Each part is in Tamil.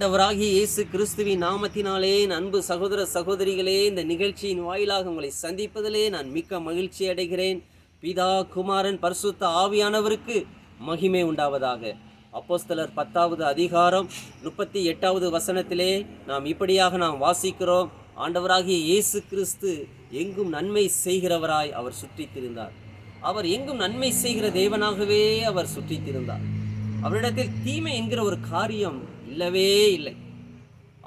ஆண்டவராகிய இயேசு கிறிஸ்துவின் நாமத்தினாலே அன்பு சகோதர சகோதரிகளே இந்த நிகழ்ச்சியின் வாயிலாக உங்களை சந்திப்பதிலே நான் மிக்க மகிழ்ச்சி அடைகிறேன். பிதா குமாரன் பரிசுத்த ஆவியானவருக்கு மகிமை உண்டாவதாக. அப்போஸ்தலர் பத்தாவது அதிகாரம் முப்பத்தி எட்டாவது வசனத்திலே நாம் இப்படியாக நாம் வாசிக்கிறோம். ஆண்டவராகிய இயேசு கிறிஸ்து எங்கும் நன்மை செய்கிறவராய் அவர் சுற்றித்திருந்தார். அவர் எங்கும் நன்மை செய்கிற தேவனாகவே அவர் சுற்றித்திருந்தார். அவரிடத்தில் தீமை என்கிற ஒரு காரியம் இல்லவே இல்லை.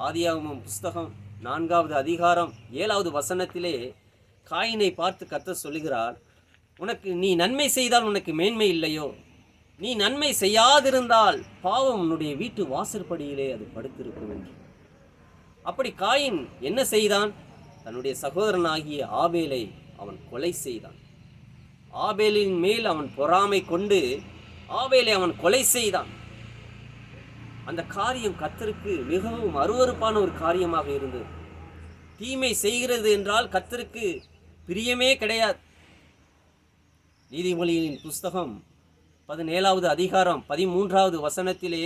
ஆதியாகமம் புஸ்தகம் நான்காவது அதிகாரம் ஏழாவது வசனத்திலே காயினை பார்த்து கத்த சொல்லுகிறார் உனக்கு நீ நன்மை செய்தால் உனக்கு மேன்மை இல்லையோ? நீ நன்மை செய்யாதிருந்தால் பாவம் உன்னுடைய வீட்டு வாசற்படியிலே அது படுத்திருக்கும் என்று. அப்படி காயின் என்ன செய்தான்? தன்னுடைய சகோதரனாகிய ஆபேலை அவன் கொலை செய்தான். ஆபேலின் மேல் அவன் பொறாமை கொண்டு ஆபேலை அவன் கொலை செய்தான். அந்த காரியம் கத்தருக்கு மிகவும் அருவருப்பான ஒரு காரியமாக இருந்தது. தீமை செய்கிறது என்றால் கத்தருக்கு பிரியமே கிடையாது. நீதிமொழியின் புஸ்தகம் பதினேழாவது அதிகாரம் பதிமூன்றாவது வசனத்திலே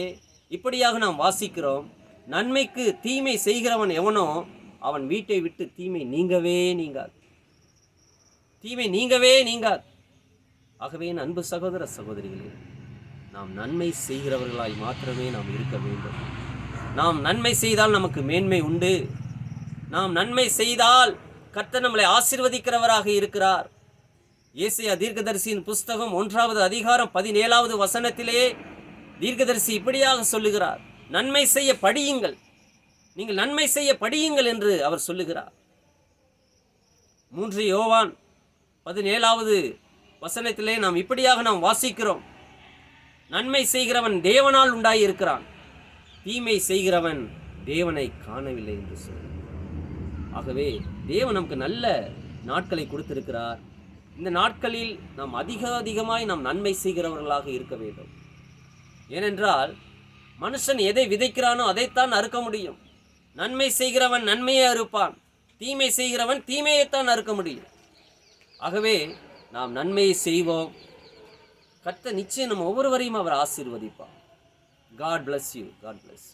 இப்படியாக நாம் வாசிக்கிறோம். நன்மைக்கு தீமை செய்கிறவன் எவனோ அவன் வீட்டை விட்டு தீமை நீங்கவே நீங்காது. தீமை நீங்கவே நீங்காது. ஆகவே என் அன்பு சகோதர சகோதரிகளே நாம் நன்மை செய்கிறவர்களாய் மாத்திரமே நாம் இருக்க வேண்டும். நாம் நன்மை செய்தால் நமக்கு மேன்மை உண்டு. நாம் நன்மை செய்தால் கர்த்தர் நம்மளை ஆசிர்வதிக்கிறவராக இருக்கிறார். ஏசியா தீர்க்கதரிசியின் புஸ்தகம் ஒன்றாவது அதிகாரம் பதினேழாவது வசனத்திலே தீர்க்கதரிசி இப்படியாக சொல்லுகிறார். நன்மை செய்ய படியுங்கள். நீங்கள் நன்மை செய்ய படியுங்கள் என்று அவர் சொல்லுகிறார். மூன்று யோவான் பதினேழாவது வசனத்திலே நாம் இப்படியாக நாம் வாசிக்கிறோம். நன்மை செய்கிறவன் தேவனால் உண்டாயிருக்கிறான். தீமை செய்கிறவன் தேவனை காணவில்லை என்று சொல். ஆகவே தேவன் நமக்கு நல்ல நாட்களை கொடுத்திருக்கிறார். இந்த நாட்களில் நாம் அதிக அதிகமாய் நாம் நன்மை செய்கிறவர்களாக இருக்க வேண்டும். ஏனென்றால் மனுஷன் எதை விதைக்கிறானோ அதைத்தான் அறுக்க முடியும். நன்மை செய்கிறவன் நன்மையை அறுப்பான். தீமை செய்கிறவன் தீமையைத்தான் அறுக்க முடியும். ஆகவே நாம் நன்மையை செய்வோம். கத்த நிச்சயம் நம்ம ஒவ்வொருவரையும் அவர் ஆசீர்வதிப்பார். God bless you God bless